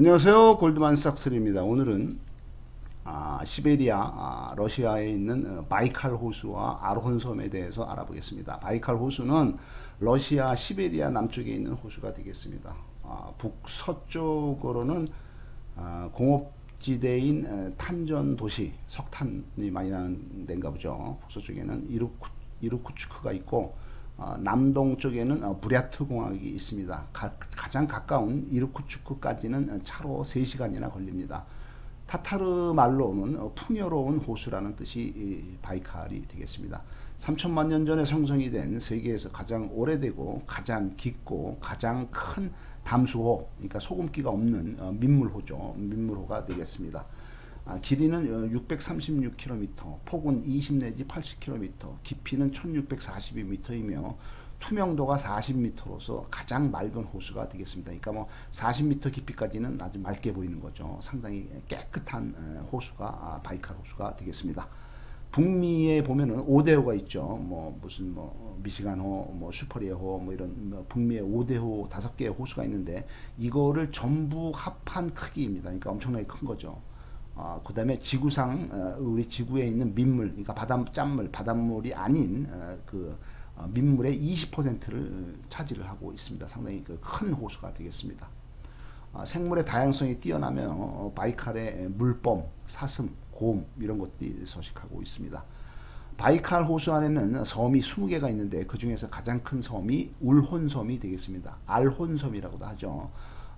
안녕하세요. 골드만삭스입니다. 오늘은 아, 시베리아, 아, 러시아에 있는 어, 바이칼 호수와 아르혼 섬에 대해서 알아보겠습니다. 바이칼 호수는 러시아 시베리아 남쪽에 있는 호수가 되겠습니다. 아, 북서쪽으로는 아, 공업지대인 에, 탄전 도시, 석탄이 많이 나는 데인가 보죠. 북서쪽에는 이루쿠, 이루쿠츠크가 있고 어, 남동 쪽에는 어, 부랴트 공항이 있습니다. 가, 장 가까운 이르쿠츠크까지는 차로 3시간이나 걸립니다. 타타르 말로는 어, 풍요로운 호수라는 뜻이 이 바이칼이 되겠습니다. 3천만 년 전에 성성이 된 세계에서 가장 오래되고 가장 깊고 가장 큰 담수호, 그러니까 소금기가 없는 어, 민물호죠. 민물호가 되겠습니다. 아, 길이는 636km, 폭은 20 내지 80km, 깊이는 1642m이며 투명도가 40m로서 가장 맑은 호수가 되겠습니다. 그러니까 뭐 40m 깊이까지는 아주 맑게 보이는 거죠. 상당히 깨끗한 에, 호수가 아, 바이칼 호수가 되겠습니다. 북미에 보면은 5대호가 있죠. 뭐 무슨 뭐 미시간호, 뭐 슈퍼리어호 뭐 이런 뭐 북미의 5대호 다섯 개의 호수가 있는데 이거를 전부 합한 크기입니다. 그러니까 엄청나게 큰 거죠. 어, 그 다음에 지구상, 어, 우리 지구에 있는 민물, 그러니까 바닷 짠물, 바닷물이 아닌 어, 그 어, 민물의 20%를 차지를 하고 있습니다. 상당히 그 큰 호수가 되겠습니다. 어, 생물의 다양성이 뛰어나며 어, 바이칼의 물범, 사슴, 곰 이런 것들이 서식하고 있습니다. 바이칼 호수 안에는 섬이 20개가 있는데 그 중에서 가장 큰 섬이 울혼섬이 되겠습니다. 알혼섬이라고도 하죠.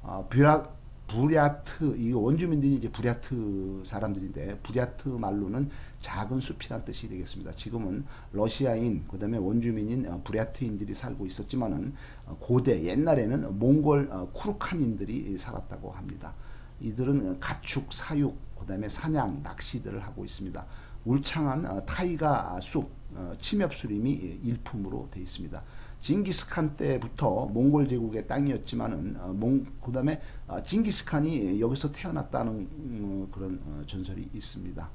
어, 뷰라, 부랴트 이 원주민들이 이제 부랴트 사람들인데 부랴트 말로는 작은 숲이란 뜻이 되겠습니다. 지금은 러시아인 그다음에 원주민인 어, 부랴트인들이 살고 있었지만은 어, 고대 옛날에는 몽골 어, 쿠르칸인들이 살았다고 합니다. 이들은 가축 사육 그다음에 사냥 낚시들을 하고 있습니다. 울창한 어, 타이가 숲 어, 침엽 수림이 일품으로 되어 있습니다. 징기스칸 때부터 몽골 제국의 땅이었지만은 어, 몽 그다음에 어, 징기스칸이 여기서 태어났다는 음, 그런 어, 전설이 있습니다.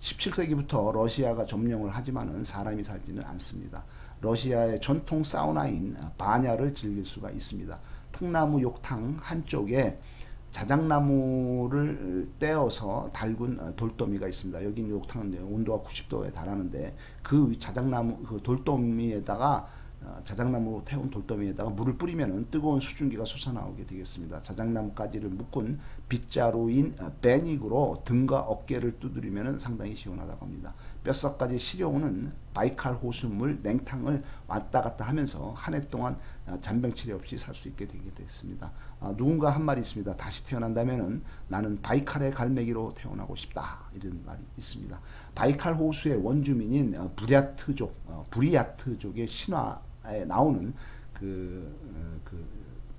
17세기부터 러시아가 점령을 하지만은 사람이 살지는 않습니다. 러시아의 전통 사우나인 바냐를 즐길 수가 있습니다. 통나무 욕탕 한쪽에 자작나무를 떼어서 달군 어, 돌더미가 있습니다. 여기 욕탕은 온도가 90도에 달하는데 그 자작나무 그 돌더미에다가 어, 자작나무 태운 돌더미에다가 물을 뿌리면은 뜨거운 수증기가 솟아나오게 되겠습니다. 자작나무까지를 묶은 빗자루인 어, 베닉으로 등과 어깨를 두드리면은 상당히 시원하다고 합니다. 뼛속까지 시려오는 바이칼 호수물 냉탕을 왔다 갔다 하면서 한 해 동안 어, 잔병 치레 없이 살 수 있게 되게 됐습니다. 아, 누군가 한 말이 있습니다. 다시 태어난다면은 나는 바이칼의 갈매기로 태어나고 싶다 이런 말이 있습니다. 바이칼 호수의 원주민인 어, 부랴트족, 어, 신화에 나오는 그, 어, 그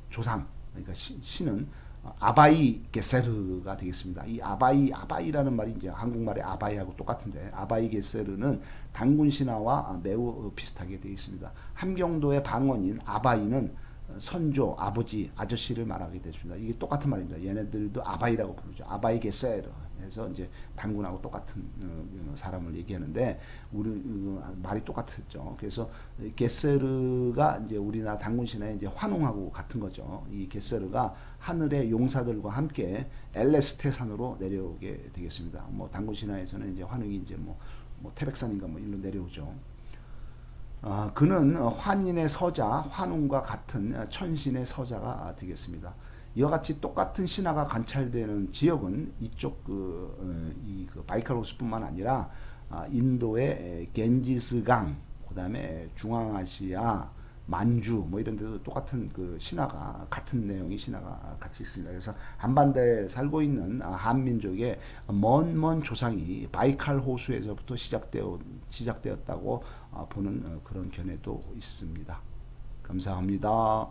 조상, 그러니까 시, 신은 어, 아바이 게세르가 되겠습니다. 이 아바이 아바이라는 말이 이제 한국말의 아바이하고 똑같은데 아바이 게세르는 단군 신화와 매우 비슷하게 되어 있습니다. 함경도의 방언인 아바이는 선조, 아버지, 아저씨를 말하게 되십니다. 이게 똑같은 말입니다. 얘네들도 아바이라고 부르죠. 아바이 게세르 해서 이제 단군하고 똑같은 어, 사람을 얘기하는데 우리 어, 말이 똑같았죠. 그래서 게세르가 이제 우리나라 단군 신화에 이제 환웅하고 같은 거죠. 이 게세르가 하늘의 용사들과 함께 엘레스테 산으로 내려오게 되겠습니다. 뭐 단군 신화에서는 이제 환웅이 이제 뭐, 뭐 태백산인가 뭐 일로 내려오죠. 아, 그는 환인의 서자, 환웅과 같은 천신의 서자가 되겠습니다. 이와 같이 똑같은 신화가 관찰되는 지역은 이쪽 그, 어, 이그 바이칼 호수뿐만 아니라 아, 인도의 겐지스강, 그 다음에 중앙아시아, 만주 뭐 이런 데도 똑같은 그 신화가 같은 내용의 신화가 같이 있습니다. 그래서 한반도에 살고 있는 아, 한민족의 먼먼 조상이 바이칼 호수에서부터 시작되어 시작되었다고 아, 보는 어, 그런 견해도 있습니다. 감사합니다.